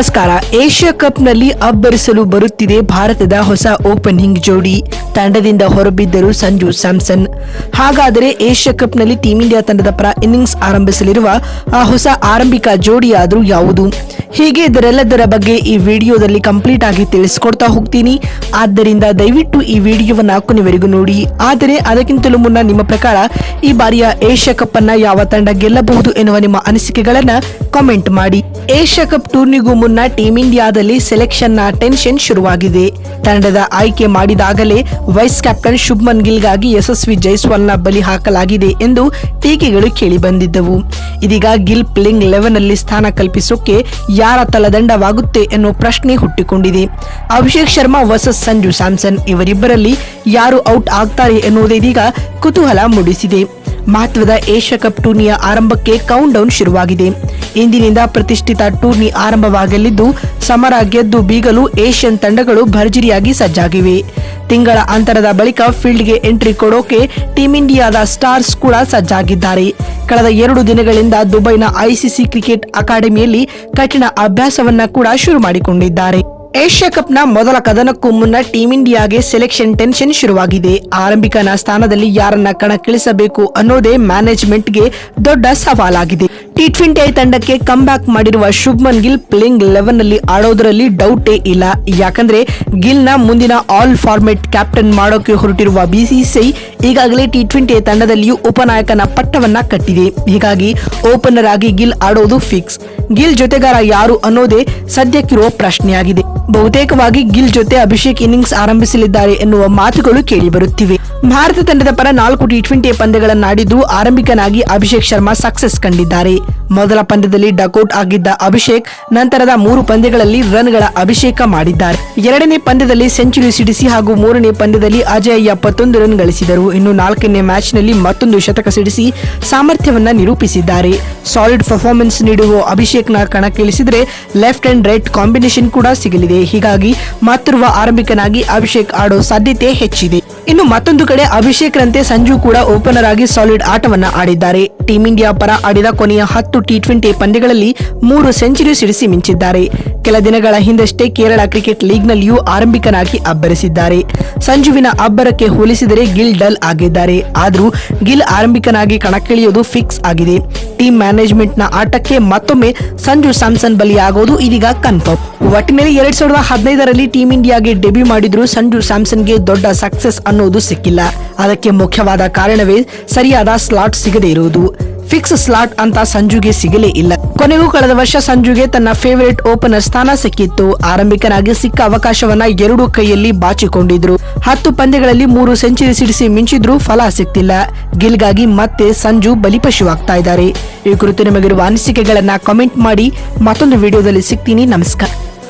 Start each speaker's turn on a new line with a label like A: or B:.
A: ನಮಸ್ಕಾರ. ಏಷ್ಯಾ ಕಪ್ನಲ್ಲಿ ಅಬ್ಬರಿಸಲು ಬರುತ್ತಿದೆ ಭಾರತದ ಹೊಸ ಓಪನಿಂಗ್ ಜೋಡಿ. ತಂಡದಿಂದ ಹೊರಬಿದ್ದರು ಸಂಜು ಸ್ಯಾಮ್ಸನ್. ಹಾಗಾದರೆ ಏಷ್ಯಾ ಕಪ್ನಲ್ಲಿ ಟೀಂ ಇಂಡಿಯಾ ತಂಡದ ಪರ ಇನ್ನಿಂಗ್ಸ್ ಆರಂಭಿಸಲಿರುವ ಆ ಹೊಸ ಆರಂಭಿಕ ಜೋಡಿಯಾದರೂ ಯಾವುದು? ಹೀಗೆ ಇದರೆಲ್ಲದರ ಬಗ್ಗೆ ಈ ವಿಡಿಯೋದಲ್ಲಿ ಕಂಪ್ಲೀಟ್ ಆಗಿ ತಿಳಿಸ್ಕೊಡ್ತಾ ಹೋಗ್ತೀನಿ. ಆದ್ದರಿಂದ ದಯವಿಟ್ಟು ಈ ವಿಡಿಯೋವನ್ನು ಕೊನೆವರೆಗೂ ನೋಡಿ. ಆದರೆ ಅದಕ್ಕಿಂತಲೂ ಮುನ್ನ ನಿಮ್ಮ ಪ್ರಕಾರ ಈ ಬಾರಿಯ ಏಷ್ಯಾ ಕಪ್ ಅನ್ನ ಯಾವ ತಂಡ ಗೆಲ್ಲಬಹುದು ಎನ್ನುವ ನಿಮ್ಮ ಅನಿಸಿಕೆಗಳನ್ನ ಕಾಮೆಂಟ್ ಮಾಡಿ. ಏಷ್ಯಾ ಕಪ್ ಟೂರ್ನಿಗೂ ಮುನ್ನ ಟೀಂ ಇಂಡಿಯಾದಲ್ಲಿ ಸೆಲೆಕ್ಷನ್ನ ಟೆನ್ಷನ್ ಶುರುವಾಗಿದೆ. ತಂಡದ ಆಯ್ಕೆ ಮಾಡಿದಾಗಲೇ ವೈಸ್ ಕ್ಯಾಪ್ಟನ್ ಶುಭ್ಮನ್ ಗಿಲ್ಗಾಗಿ ಯಶಸ್ವಿ ಜೈಸ್ವಾಲ್ನ ಬಲಿ ಹಾಕಲಾಗಿದೆ ಎಂದು ಟೀಕೆಗಳು ಕೇಳಿ ಬಂದಿದ್ದವು ಇದೀಗ ಗಿಲ್ ಪ್ಲೇಯಿಂಗ್ ಲೆವೆನ್ ಅಲ್ಲಿ ಸ್ಥಾನ ಕಲ್ಪಿಸೋಕೆ ಯಾರ ತಲದಂಡವಾಗುತ್ತೆ ಎನ್ನುವ ಪ್ರಶ್ನೆ ಹುಟ್ಟಿಕೊಂಡಿದೆ. ಅಭಿಷೇಕ್ ಶರ್ಮಾ ವರ್ಸಸ್ ಸಂಜು ಸ್ಯಾಮ್ಸನ್ ಇವರಿಬ್ಬರಲ್ಲಿ ಯಾರು ಔಟ್ ಆಗ್ತಾರೆ ಎನ್ನುವುದೇ ಇದೀಗ ಕುತೂಹಲ ಮೂಡಿಸಿದೆ. ಮಹತ್ವದ ಏಷ್ಯಾ ಕಪ್ ಟೂರ್ನಿಯ ಆರಂಭಕ್ಕೆ ಕೌಂಟ್ ಡೌನ್ ಶುರುವಾಗಿದೆ. ಇಂದಿನಿಂದ ಪ್ರತಿಷ್ಠಿತ ಟೂರ್ನಿ ಆರಂಭವಾಗಲಿದ್ದು, ಸಮರ ಗೆದ್ದು ಬೀಗಲು ಏಷ್ಯನ್ ತಂಡಗಳು ಭರ್ಜರಿಯಾಗಿ ಸಜ್ಜಾಗಿವೆ. ತಿಂಗಳ ಅಂತರದ ಬಳಿಕ ಫೀಲ್ಡ್ಗೆ ಎಂಟ್ರಿ ಕೊಡೋಕೆ ಟೀಂ ಇಂಡಿಯಾದ ಸ್ಟಾರ್ಸ್ ಕೂಡ ಸಜ್ಜಾಗಿದ್ದಾರೆ. ಕಳೆದ ಎರಡು ದಿನಗಳಿಂದ ದುಬೈನ ಐಸಿಸಿ ಕ್ರಿಕೆಟ್ ಅಕಾಡೆಮಿಯಲ್ಲಿ ಕಠಿಣ ಅಭ್ಯಾಸವನ್ನ ಕೂಡ ಶುರು ಮಾಡಿಕೊಂಡಿದ್ದಾರೆ. ಏಷ್ಯಾ ಕಪ್ನ ಮೊದಲ ಕದನಕ್ಕೂ ಮುನ್ನ ಟೀಂ ಇಂಡಿಯಾಗೆ ಸೆಲೆಕ್ಷನ್ ಟೆನ್ಷನ್ ಶುರುವಾಗಿದೆ. ಆರಂಭಿಕನ ಸ್ಥಾನದಲ್ಲಿ ಯಾರನ್ನ ಕಣಕ್ಕಿಳಿಸಬೇಕು ಅನ್ನೋದೇ ಮ್ಯಾನೇಜ್ಮೆಂಟ್ಗೆ ದೊಡ್ಡ ಸವಾಲಾಗಿದೆ. ಟಿ ಟ್ವೆಂಟಿ ಐ ತಂಡಕ್ಕೆ ಕಮ್ ಬ್ಯಾಕ್ ಮಾಡಿರುವ ಶುಭ್ಮನ್ ಗಿಲ್ ಪ್ಲೇಯಿಂಗ್ ಲೆವೆನ್ನಲ್ಲಿ ಆಡೋದ್ರಲ್ಲಿ ಡೌಟೇ ಇಲ್ಲ. ಯಾಕಂದ್ರೆ ಗಿಲ್ನ ಮುಂದಿನ ಆಲ್ ಫಾರ್ಮೆಟ್ ಕ್ಯಾಪ್ಟನ್ ಮಾಡೋಕೆ ಹೊರಟಿರುವ ಬಿಸಿಸಿಐ ಈಗಾಗಲೇ ಟಿ ಟ್ವೆಂಟಿ ತಂಡದಲ್ಲಿಯೂ ಉಪನಾಯಕನ ಪಟ್ಟವನ್ನ ಕಟ್ಟಿದೆ. ಹೀಗಾಗಿ ಓಪನರ್ ಆಗಿ ಗಿಲ್ ಆಡೋದು ಫಿಕ್ಸ್ ಗಿಲ್ ಜೊತೆಗಾರ ಯಾರು ಅನ್ನೋದೇ ಸದ್ಯಕ್ಕಿರುವ ಪ್ರಶ್ನೆಯಾಗಿದೆ. ಬಹುತೇಕವಾಗಿ ಗಿಲ್ ಜೊತೆ ಅಭಿಷೇಕ್ ಇನ್ನಿಂಗ್ಸ್ ಆರಂಭಿಸಲಿದ್ದಾರೆ ಎನ್ನುವ ಮಾತುಗಳು ಕೇಳಿಬರುತ್ತಿವೆ. ಭಾರತ ತಂಡದ ಪರ ನಾಲ್ಕು ಟಿ ಟ್ವೆಂಟಿ ಪಂದ್ಯಗಳನ್ನಾಡಿದ್ದು ಆರಂಭಿಕನಾಗಿ ಅಭಿಷೇಕ್ ಶರ್ಮಾ ಸಕ್ಸಸ್ ಕಂಡಿದ್ದಾರೆ. ಮೊದಲ ಪಂದ್ಯದಲ್ಲಿ ಡಕೌಟ್ ಆಗಿದ್ದ ಅಭಿಷೇಕ್, ನಂತರದ ಮೂರು ಪಂದ್ಯಗಳಲ್ಲಿ ರನ್ಗಳ ಅಭಿಷೇಕ ಮಾಡಿದ್ದಾರೆ. ಎರಡನೇ ಪಂದ್ಯದಲ್ಲಿ ಸೆಂಚುರಿ ಸಿಡಿಸಿ ಹಾಗೂ ಮೂರನೇ ಪಂದ್ಯದಲ್ಲಿ ಅಜಯ್ ಎಪ್ಪತ್ತೊಂದು ರನ್ ಗಳಿಸಿದರು. ಇನ್ನು ನಾಲ್ಕನೇ ಮ್ಯಾಚ್ನಲ್ಲಿ ಮತ್ತೊಂದು ಶತಕ ಸಿಡಿಸಿ ಸಾಮರ್ಥ್ಯವನ್ನ ನಿರೂಪಿಸಿದ್ದಾರೆ. ಸಾಲಿಡ್ ಪರ್ಫಾರ್ಮೆನ್ಸ್ ನೀಡುವ ಅಭಿಷೇಕ್ನ ಕಣಕ್ಕಿಳಿಸಿದರೆ ಲೆಫ್ಟ್ ಅಂಡ್ ರೈಟ್ ಕಾಂಬಿನೇಷನ್ ಕೂಡ ಸಿಗಲಿದೆ. ಹೀಗಾಗಿ ಮತ್ತಿರುವ ಆರಂಭಿಕನಾಗಿ ಅಭಿಷೇಕ್ ಆಡೋ ಸಾಧ್ಯತೆ ಹೆಚ್ಚಿದೆ. ಇನ್ನು ಮತ್ತೊಂದು ಕಡೆ ಅಭಿಷೇಕ್ ರಂತೆ ಸಂಜು ಕೂಡ ಓಪನರ್ ಆಗಿ ಸಾಲಿಡ್ ಆಟವನ್ನ ಆಡಿದ್ದಾರೆ. ಟೀಂ ಇಂಡಿಯಾ ಪರ ಆಡಿದ ಕೊನೆಯ ಹತ್ತು ಟಿ ಟ್ವೆಂಟಿ ಪಂದ್ಯಗಳಲ್ಲಿ ಮೂರು ಸೆಂಚುರಿ ಸಿಡಿಸಿ ಮಿಂಚಿದ್ದಾರೆ. ಕೆಲ ದಿನಗಳ ಹಿಂದಷ್ಟೇ ಕೇರಳ ಕ್ರಿಕೆಟ್ ಲೀಗ್ನಲ್ಲಿಯೂ ಆರಂಭಿಕನಾಗಿ ಅಬ್ಬರಿಸಿದ್ದಾರೆ. ಸಂಜುವಿನ ಅಬ್ಬರಕ್ಕೆ ಹೋಲಿಸಿದರೆ ಗಿಲ್ ಡಲ್ ಆಗಿದ್ದಾರೆ. ಆದರೂ ಗಿಲ್ ಆರಂಭಿಕನಾಗಿ ಕಣಕ್ಕಿಳಿಯೋದು ಫಿಕ್ಸ್ ಆಗಿದೆ. ಟೀಮ್ ಮ್ಯಾನೇಜ್ಮೆಂಟ್ನ ಆಟಕ್ಕೆ ಮತ್ತೊಮ್ಮೆ ಸಂಜು ಸ್ಯಾಮ್ಸನ್ ಬಲಿಯಾಗೋದು ಇದೀಗ ಕನ್ಫರ್ಮ್. ಒಟ್ಟಿನಲ್ಲಿ ಎರಡ್ ಸಾವಿರದ ಹದಿನೈದರಲ್ಲಿ ಟೀಂ ಇಂಡಿಯಾಗೆ ಡೆಬ್ಯೂ ಮಾಡಿದ್ರು ಸಂಜು ಸ್ಯಾಮ್ಸನ್ಗೆ ದೊಡ್ಡ ಸಕ್ಸಸ್ ಅನ್ನೋದು ಸಿಕ್ಕಿಲ್ಲ. ಅದಕ್ಕೆ ಮುಖ್ಯವಾದ ಕಾರಣವೇ ಸರಿಯಾದ ಸ್ಲಾಟ್ ಸಿಗದೇ ಇರುವುದು. ಫಿಕ್ಸ್ ಸ್ಲಾಟ್ ಅಂತ ಸಂಜುಗೆ ಸಿಗಲೇ ಇಲ್ಲ. ಕೊನೆಗೂ ಕಳೆದ ವರ್ಷ ಸಂಜುಗೆ ತನ್ನ ಫೇವರೇಟ್ ಓಪನರ್ ಸ್ಥಾನ ಸಿಕ್ಕಿತ್ತು. ಆರಂಭಿಕನಾಗಿ ಸಿಕ್ಕ ಅವಕಾಶವನ್ನ ಎರಡು ಕೈಯಲ್ಲಿ ಬಾಚಿಕೊಂಡಿದ್ರು. ಹತ್ತು ಪಂದ್ಯಗಳಲ್ಲಿ ಮೂರು ಸೆಂಚುರಿ ಸಿಡಿಸಿ ಮಿಂಚಿದ್ರೂ ಫಲ ಸಿಗ್ತಿಲ್ಲ ಗಿಲ್ಗಾಗಿ ಮತ್ತೆ ಸಂಜು ಬಲಿಪಶುವಾಗ್ತಾ ಇದ್ದಾರೆ. ಈ ಕುರಿತು ನಿಮಗಿರುವ ಅನಿಸಿಕೆಗಳನ್ನ ಕಾಮೆಂಟ್ ಮಾಡಿ ಮತ್ತೊಂದು ವಿಡಿಯೋದಲ್ಲಿ ಸಿಗ್ತೀನಿ. ನಮಸ್ಕಾರ.